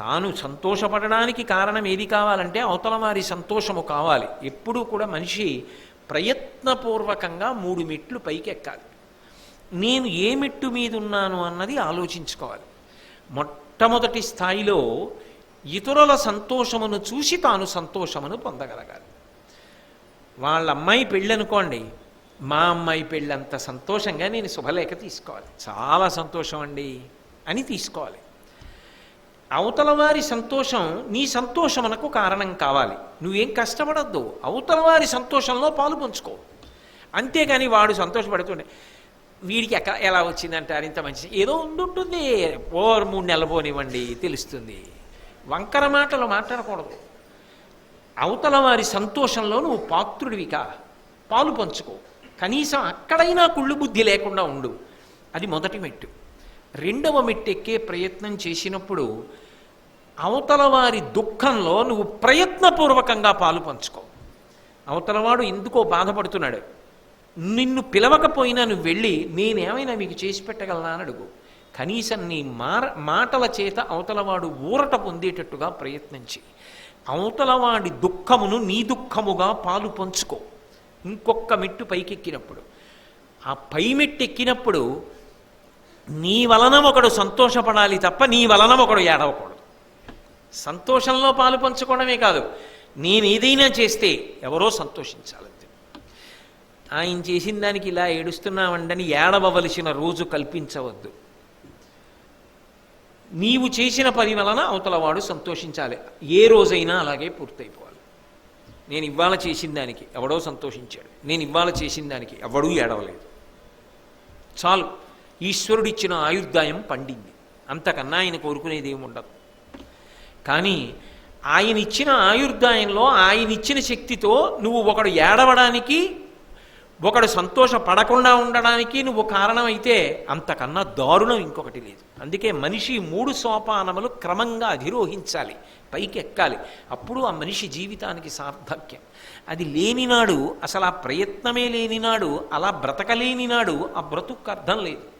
తాను సంతోషపడడానికి కారణం ఏది కావాలంటే అవతల వారి సంతోషము కావాలి. ఎప్పుడూ కూడా మనిషి ప్రయత్నపూర్వకంగా మూడు మెట్లు పైకి ఎక్కాలి నేను ఏ మెట్టు మీద ఉన్నాను అన్నది ఆలోచించుకోవాలి. మొట్టమొదటి స్థాయిలో ఇతరుల సంతోషమును చూసి తాను సంతోషమును పొందగలగాలి. వాళ్ళ అమ్మాయి పెళ్ళి అనుకోండి మా అమ్మాయి పెళ్ళంత సంతోషంగా నేను శుభలేఖ తీసుకోవాలి. చాలా సంతోషం అండి అని తీసుకోవాలి. అవతల వారి సంతోషం నీ సంతోషమునకు కారణం కావాలి. నువ్వేం కష్టపడద్దు. అవతల వారి సంతోషంలో పాలు పంచుకో. అంతేగాని వాడు సంతోషపడుతుండే వీడికి ఎక్క ఎలా వచ్చిందంటారు? ఇంత మంచి ఏదో ఉండుంటుంది. ఓర్ మూడు నెలలు పోనివ్వండి తెలుస్తుంది. వంకర మాటలు మాట్లాడకూడదు. అవతల వారి సంతోషంలో నువ్వు పాత్రుడివికా. పాలు పంచుకో. కనీసం అక్కడైనా కుళ్ళు బుద్ధి లేకుండా ఉండు. అది మొదటి మెట్టు. రెండవ మెట్టెక్కే ప్రయత్నం చేసినప్పుడు అవతల వారి దుఃఖంలో నువ్వు ప్రయత్నపూర్వకంగా పాలు పంచుకో. అవతలవాడు ఎందుకో బాధపడుతున్నాడు. నిన్ను పిలవకపోయినా నువ్వు వెళ్ళి నేనేమైనా మీకు చేసి పెట్టగలనా అని అడుగు. కనీసం నీ మార మాటల చేత అవతలవాడు ఊరట పొందేటట్టుగా ప్రయత్నించి. అవతలవాడి దుఃఖమును నీ దుఃఖముగా పాలు పంచుకో. ఇంకొక మెట్టు పైకెక్కినప్పుడు. ఆ పై మెట్టు ఎక్కినప్పుడు నీ వలన ఒకడు సంతోషపడాలి తప్ప నీ వలన ఒకడు ఏడవకూడదు. సంతోషంలో పాలు పంచుకోవడమే కాదు నేను ఏదైనా చేస్తే ఎవరో సంతోషించాలంతే. ఆయన చేసిన దానికి ఇలా ఏడుస్తున్నామండని ఏడవవలసిన రోజు కల్పించవద్దు. నీవు చేసిన పని వలన అవతలవాడు సంతోషించాలి. ఏ రోజైనా అలాగే పూర్తయిపోవాలి. నేను ఇవాళ చేసిన దానికి ఎవడో సంతోషించాడు. నేను ఇవాళ చేసిన దానికి ఎవడూ ఏడవలేదు. చాలు. ఈశ్వరుడిచ్చిన ఆయుర్దాయం పండింది. అంతకన్నా ఆయన కోరుకునేది ఏమి ఉండదు. కానీ ఆయన ఇచ్చిన ఆయుర్దాయంలో ఆయన ఇచ్చిన శక్తితో నువ్వు ఒకడు ఏడవడానికి ఒకడు సంతోషపడకుండా ఉండడానికి నువ్వు కారణమైతే అంతకన్నా దారుణం ఇంకొకటి లేదు. అందుకే మనిషి మూడు సోపానములు క్రమంగా అధిరోహించాలి పైకి ఎక్కాలి అప్పుడు ఆ మనిషి జీవితానికి సార్థక్యం. అది లేనినాడు అసలు ఆ ప్రయత్నమే లేనినాడు అలా బ్రతకలేనినాడు ఆ బ్రతుకు అర్థం లేదు.